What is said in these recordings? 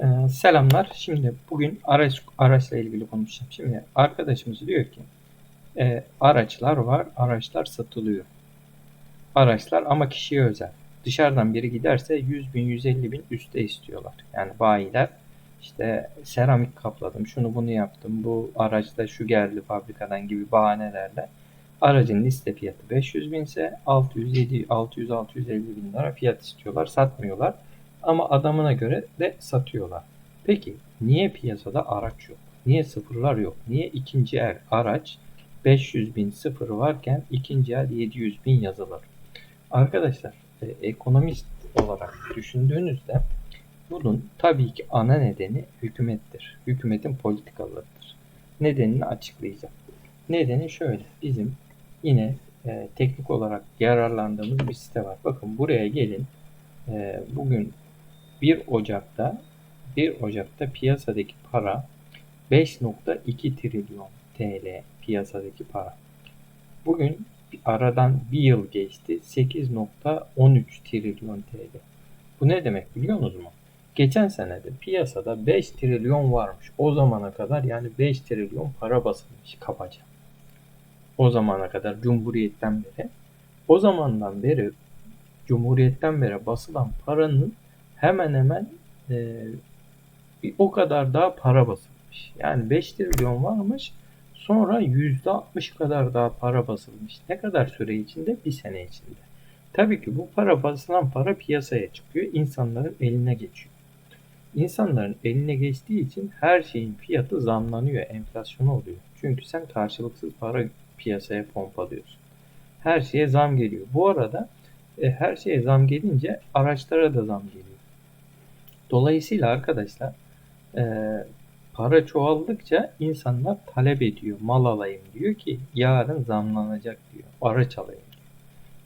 Ee, selamlar. Şimdi bugün araç araçla ilgili konuşacağım. Şimdi arkadaşımız diyor ki e, araçlar var, araçlar satılıyor. Araçlar ama kişiye özel. Dışarıdan biri giderse 100 bin, 150 bin üste istiyorlar. Yani bayiler işte seramik kapladım, şunu bunu yaptım, bu araçta şu geldi fabrikadan gibi bahanelerle aracın liste fiyatı 500 bin ise 600, 700, 600, 650 bin lira fiyat istiyorlar, satmıyorlar. Ama adamına göre de satıyorlar. Peki niye piyasada araç yok? Niye sıfırlar yok? Niye ikinci el araç 500 bin sıfır varken ikinci el 700 bin yazılır? Arkadaşlar e, ekonomist olarak düşündüğünüzde bunun tabii ki ana nedeni hükümettir. Hükümetin politikalarıdır. Nedenini açıklayacağım. Nedeni şöyle. Bizim yine e, teknik olarak yararlandığımız bir site var. Bakın buraya gelin. E, bugün 1 Ocak'ta 1 Ocak'ta piyasadaki para 5.2 trilyon TL piyasadaki para. Bugün aradan bir yıl geçti 8.13 trilyon TL. Bu ne demek biliyor musunuz mu? Geçen senede piyasada 5 trilyon varmış. O zamana kadar yani 5 trilyon para basılmış kabaca. O zamana kadar Cumhuriyet'ten beri. O zamandan beri Cumhuriyet'ten beri basılan paranın hemen hemen e, o kadar daha para basılmış. Yani 5 trilyon varmış. Sonra %60 kadar daha para basılmış. Ne kadar süre içinde? Bir sene içinde. Tabii ki bu para basılan para piyasaya çıkıyor. insanların eline geçiyor. İnsanların eline geçtiği için her şeyin fiyatı zamlanıyor, enflasyon oluyor. Çünkü sen karşılıksız para piyasaya pompalıyorsun. Her şeye zam geliyor. Bu arada e, her şeye zam gelince araçlara da zam geliyor. Dolayısıyla arkadaşlar e, para çoğaldıkça insanlar talep ediyor. Mal alayım diyor ki yarın zamlanacak diyor. Araç alayım.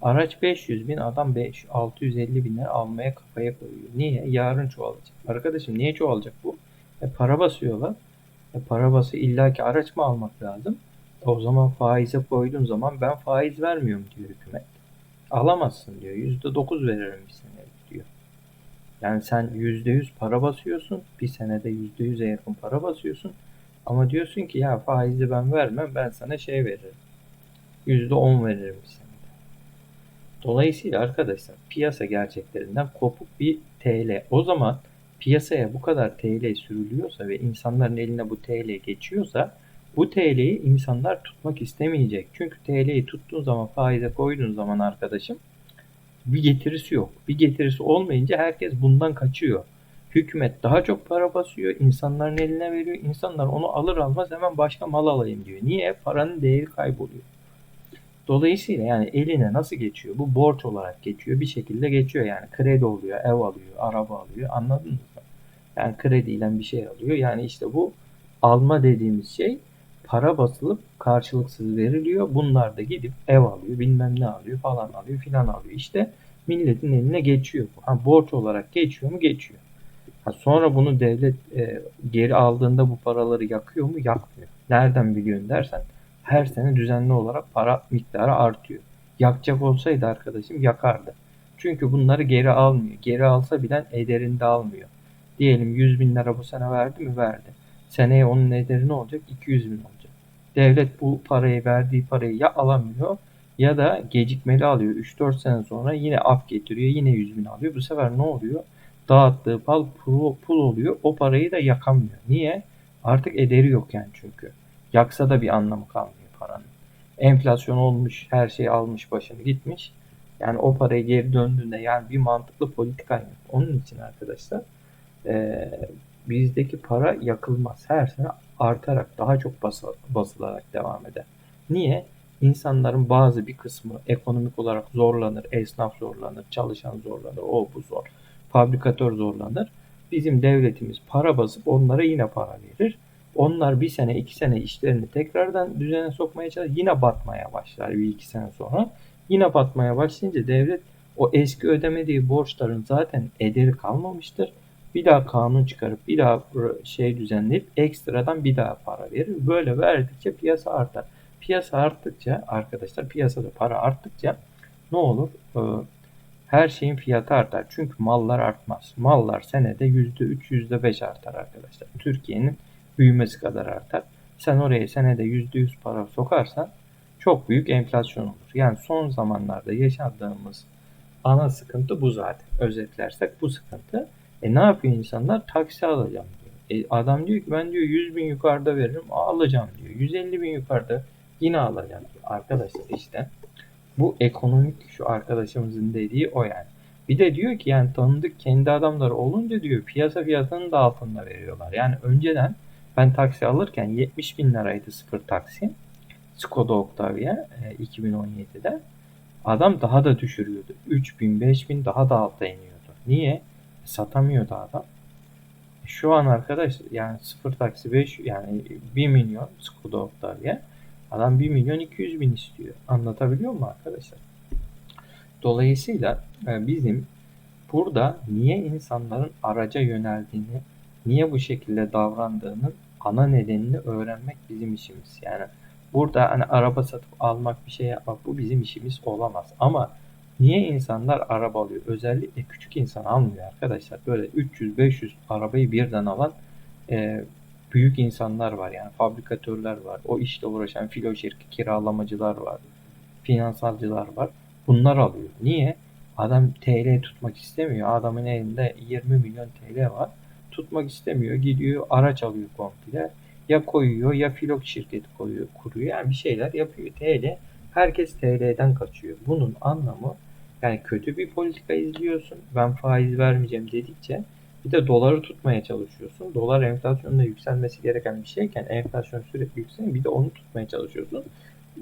Araç 500 bin adam 5, 650 bin lira almaya kafaya koyuyor. Niye? Yarın çoğalacak. Arkadaşım niye çoğalacak bu? E, para basıyorlar. E, para bası illaki araç mı almak lazım? O zaman faize koyduğun zaman ben faiz vermiyorum diyor hükümet. Alamazsın diyor. %9 veririm bir. Yani sen %100 para basıyorsun. Bir senede %100'e yakın para basıyorsun. Ama diyorsun ki ya faizi ben vermem ben sana şey veririm. %10 veririm senede. Dolayısıyla arkadaşlar piyasa gerçeklerinden kopuk bir TL. O zaman piyasaya bu kadar TL sürülüyorsa ve insanların eline bu TL geçiyorsa bu TL'yi insanlar tutmak istemeyecek. Çünkü TL'yi tuttuğun zaman faize koyduğun zaman arkadaşım bir getirisi yok. Bir getirisi olmayınca herkes bundan kaçıyor. Hükümet daha çok para basıyor, insanların eline veriyor. İnsanlar onu alır almaz hemen başka mal alayım diyor. Niye? Paranın değeri kayboluyor. Dolayısıyla yani eline nasıl geçiyor? Bu borç olarak geçiyor. Bir şekilde geçiyor yani. Kredi oluyor, ev alıyor, araba alıyor. Anladınız mı? Yani krediyle bir şey alıyor. Yani işte bu alma dediğimiz şey para basılıp karşılıksız veriliyor. Bunlar da gidip ev alıyor, bilmem ne alıyor falan alıyor filan alıyor. İşte milletin eline geçiyor. Ha, borç olarak geçiyor mu? Geçiyor. Ha, sonra bunu devlet e, geri aldığında bu paraları yakıyor mu? Yakmıyor. Nereden biliyorsun dersen her sene düzenli olarak para miktarı artıyor. Yakacak olsaydı arkadaşım yakardı. Çünkü bunları geri almıyor. Geri alsa bilen ederinde almıyor. Diyelim 100 bin lira bu sene verdi mi? Verdi. Seneye onun ederi ne olacak? 200 bin olacak. Devlet bu parayı verdiği parayı ya alamıyor ya da gecikmeli alıyor. 3-4 sene sonra yine af getiriyor. Yine 100 bin alıyor. Bu sefer ne oluyor? Dağıttığı pal pul, oluyor. O parayı da yakamıyor. Niye? Artık ederi yok yani çünkü. Yaksa da bir anlamı kalmıyor paranın. Enflasyon olmuş, her şey almış başını gitmiş. Yani o parayı geri döndüğünde yani bir mantıklı politika yok. Onun için arkadaşlar e, bizdeki para yakılmaz. Her sene artarak daha çok basılarak devam eder. Niye? İnsanların bazı bir kısmı ekonomik olarak zorlanır, esnaf zorlanır, çalışan zorlanır, o bu zor, fabrikatör zorlanır. Bizim devletimiz para basıp onlara yine para verir. Onlar bir sene iki sene işlerini tekrardan düzene sokmaya çalışır. Yine batmaya başlar bir iki sene sonra. Yine batmaya başlayınca devlet o eski ödemediği borçların zaten ederi kalmamıştır bir daha kanun çıkarıp bir daha şey düzenleyip ekstradan bir daha para verir. Böyle verdikçe piyasa artar. Piyasa arttıkça arkadaşlar piyasada para arttıkça ne olur? Ee, her şeyin fiyatı artar. Çünkü mallar artmaz. Mallar senede %3, %5 artar arkadaşlar. Türkiye'nin büyümesi kadar artar. Sen oraya senede %100 para sokarsan çok büyük enflasyon olur. Yani son zamanlarda yaşadığımız ana sıkıntı bu zaten. Özetlersek bu sıkıntı. E ne yapıyor insanlar? Taksi alacağım diyor. E adam diyor ki ben diyor 100 bin yukarıda veririm alacağım diyor. 150 bin yukarıda yine alacağım diyor. Arkadaşlar işte bu ekonomik şu arkadaşımızın dediği o yani. Bir de diyor ki yani tanıdık kendi adamları olunca diyor piyasa fiyatının da altında veriyorlar. Yani önceden ben taksi alırken 70 bin liraydı sıfır taksi. Skoda Octavia e, 2017'de. Adam daha da düşürüyordu. 3000, 5000 daha da alta iniyordu. Niye? Satamıyordu adam. Şu an arkadaş yani sıfır taksi 5 yani 1 milyon Skoda Octavia. Adam 1 milyon 200 bin istiyor. Anlatabiliyor mu arkadaşlar? Dolayısıyla e, bizim burada niye insanların araca yöneldiğini, niye bu şekilde davrandığının ana nedenini öğrenmek bizim işimiz. Yani burada hani araba satıp almak bir şey yapmak bu bizim işimiz olamaz. Ama niye insanlar araba alıyor? Özellikle küçük insan almıyor arkadaşlar. Böyle 300-500 arabayı birden alan e, büyük insanlar var. Yani fabrikatörler var. O işle uğraşan filo şirket kiralamacılar var. Finansalcılar var. Bunlar alıyor. Niye? Adam TL tutmak istemiyor. Adamın elinde 20 milyon TL var. Tutmak istemiyor. Gidiyor araç alıyor komple. Ya koyuyor ya filok şirketi koyuyor, kuruyor. Yani bir şeyler yapıyor. TL herkes TL'den kaçıyor. Bunun anlamı yani kötü bir politika izliyorsun. Ben faiz vermeyeceğim dedikçe bir de doları tutmaya çalışıyorsun. Dolar enflasyonda yükselmesi gereken bir şeyken enflasyon sürekli yükseliyor. Bir de onu tutmaya çalışıyorsun.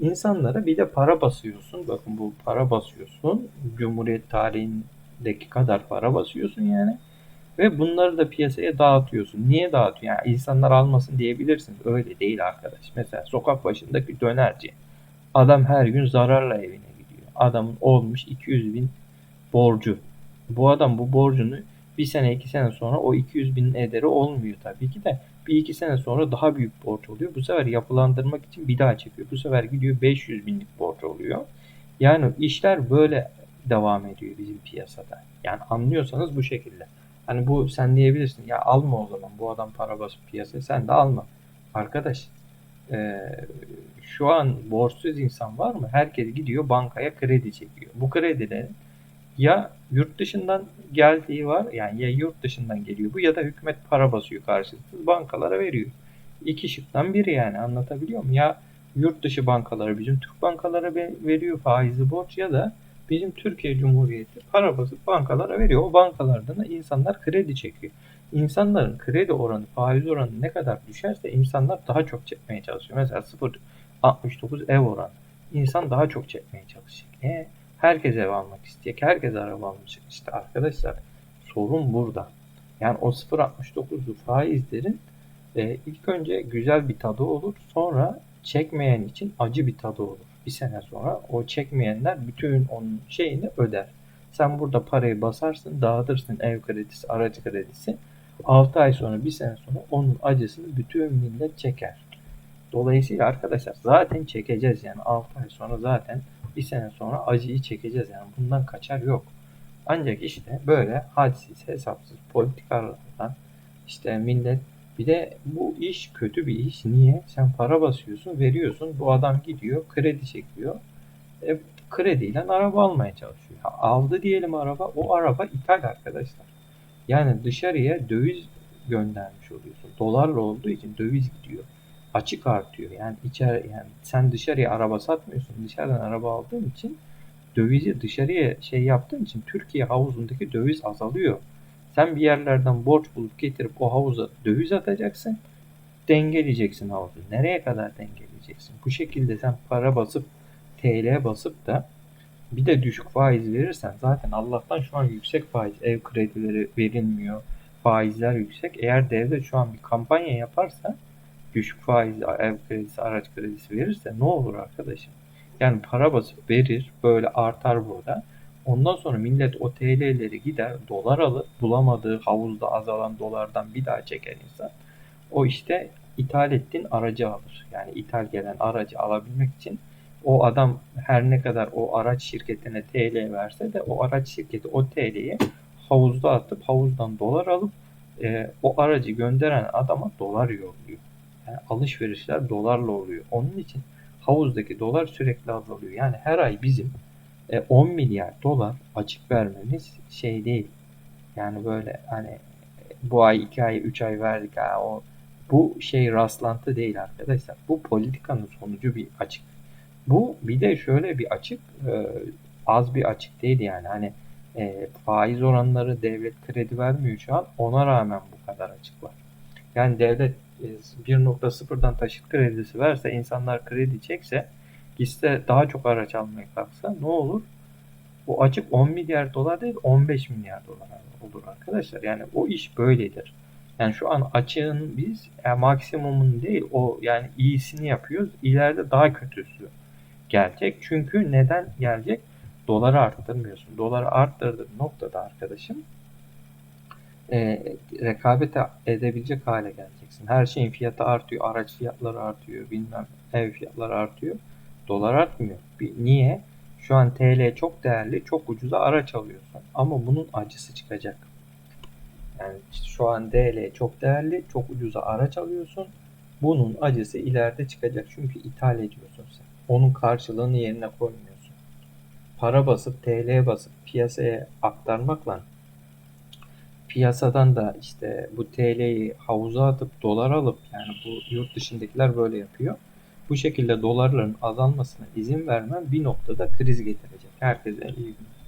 İnsanlara bir de para basıyorsun. Bakın bu para basıyorsun. Cumhuriyet tarihindeki kadar para basıyorsun yani. Ve bunları da piyasaya dağıtıyorsun. Niye dağıtıyorsun? Yani insanlar almasın diyebilirsiniz. Öyle değil arkadaş. Mesela sokak başındaki dönerci. Adam her gün zararla gidiyor. Adamın olmuş 200 bin borcu. Bu adam bu borcunu bir sene iki sene sonra o 200 bin ederi olmuyor tabii ki de bir iki sene sonra daha büyük borç oluyor. Bu sefer yapılandırmak için bir daha çekiyor. Bu sefer gidiyor 500 binlik borç oluyor. Yani işler böyle devam ediyor bizim piyasada. Yani anlıyorsanız bu şekilde. Hani bu sen diyebilirsin ya alma o zaman bu adam para basıp piyasaya sen de alma. Arkadaş e, şu an borçsuz insan var mı? Herkes gidiyor bankaya kredi çekiyor. Bu kredilerin ya yurt dışından geldiği var yani ya yurt dışından geliyor bu ya da hükümet para basıyor karşılıksız bankalara veriyor. İki şıktan biri yani anlatabiliyor muyum? Ya yurt dışı bankaları bizim Türk bankalara veriyor faizli borç ya da bizim Türkiye Cumhuriyeti para basıp bankalara veriyor. O bankalardan da insanlar kredi çekiyor. İnsanların kredi oranı, faiz oranı ne kadar düşerse insanlar daha çok çekmeye çalışıyor. Mesela 0.69 ev oranı. İnsan daha çok çekmeye çalışacak. E, herkes ev almak isteyecek. Herkes araba almak İşte arkadaşlar sorun burada. Yani o 0.69'lu faizlerin e, ilk önce güzel bir tadı olur. Sonra çekmeyen için acı bir tadı olur bir sene sonra o çekmeyenler bütün onun şeyini öder. Sen burada parayı basarsın, dağıtırsın ev kredisi, araç kredisi. 6 ay sonra, bir sene sonra onun acısını bütün millet çeker. Dolayısıyla arkadaşlar zaten çekeceğiz yani 6 ay sonra zaten bir sene sonra acıyı çekeceğiz yani bundan kaçar yok. Ancak işte böyle hadsiz hesapsız politikalardan işte millet bir de bu iş kötü bir iş. Niye? Sen para basıyorsun, veriyorsun. Bu adam gidiyor, kredi çekiyor. E, krediyle araba almaya çalışıyor. aldı diyelim araba. O araba ithal arkadaşlar. Yani dışarıya döviz göndermiş oluyorsun. Dolarla olduğu için döviz gidiyor. Açık artıyor. Yani içeri yani sen dışarıya araba satmıyorsun. Dışarıdan araba aldığın için dövizi dışarıya şey yaptığın için Türkiye havuzundaki döviz azalıyor. Sen bir yerlerden borç bulup getirip o havuza döviz atacaksın. Dengeleyeceksin havuzu. Nereye kadar dengeleyeceksin? Bu şekilde sen para basıp TL basıp da bir de düşük faiz verirsen zaten Allah'tan şu an yüksek faiz ev kredileri verilmiyor. Faizler yüksek. Eğer devlet şu an bir kampanya yaparsa düşük faiz ev kredisi, araç kredisi verirse ne olur arkadaşım? Yani para basıp verir, böyle artar burada. Ondan sonra millet o TL'leri gider dolar alır. Bulamadığı havuzda azalan dolardan bir daha çeker insan. O işte ithal ettiğin aracı alır. Yani ithal gelen aracı alabilmek için o adam her ne kadar o araç şirketine TL verse de o araç şirketi o TL'yi havuzda atıp havuzdan dolar alıp e, o aracı gönderen adama dolar yolluyor. Yani alışverişler dolarla oluyor. Onun için havuzdaki dolar sürekli azalıyor. Yani her ay bizim e, 10 milyar dolar açık vermemiz şey değil. Yani böyle hani bu ay 2 ay 3 ay verdik ha o bu şey rastlantı değil arkadaşlar. Bu politikanın sonucu bir açık. Bu bir de şöyle bir açık e, az bir açık değil yani hani e, faiz oranları devlet kredi vermiyor şu an ona rağmen bu kadar açık var. Yani devlet e, 1.0'dan taşıt kredisi verse insanlar kredi çekse gitse daha çok araç almaya kalksa ne olur? Bu açık 10 milyar dolar değil 15 milyar dolar olur arkadaşlar. Yani o iş böyledir. Yani şu an açığın biz yani maksimumun değil o yani iyisini yapıyoruz. İleride daha kötüsü gelecek. Çünkü neden gelecek? Doları arttırmıyorsun. Doları arttırdığın noktada arkadaşım e, rekabet edebilecek hale geleceksin. Her şeyin fiyatı artıyor. Araç fiyatları artıyor. Bilmem ev fiyatları artıyor. Dolar artmıyor. Bir, niye? Şu an TL çok değerli. Çok ucuza araç alıyorsun. Ama bunun acısı çıkacak. Yani şu an TL çok değerli. Çok ucuza araç alıyorsun. Bunun acısı ileride çıkacak. Çünkü ithal ediyorsun sen. Onun karşılığını yerine koymuyorsun. Para basıp TL basıp piyasaya aktarmakla piyasadan da işte bu TL'yi havuza atıp dolar alıp yani bu yurt dışındakiler böyle yapıyor. Bu şekilde dolarların azalmasına izin vermem bir noktada kriz getirecek. Herkese iyi günler.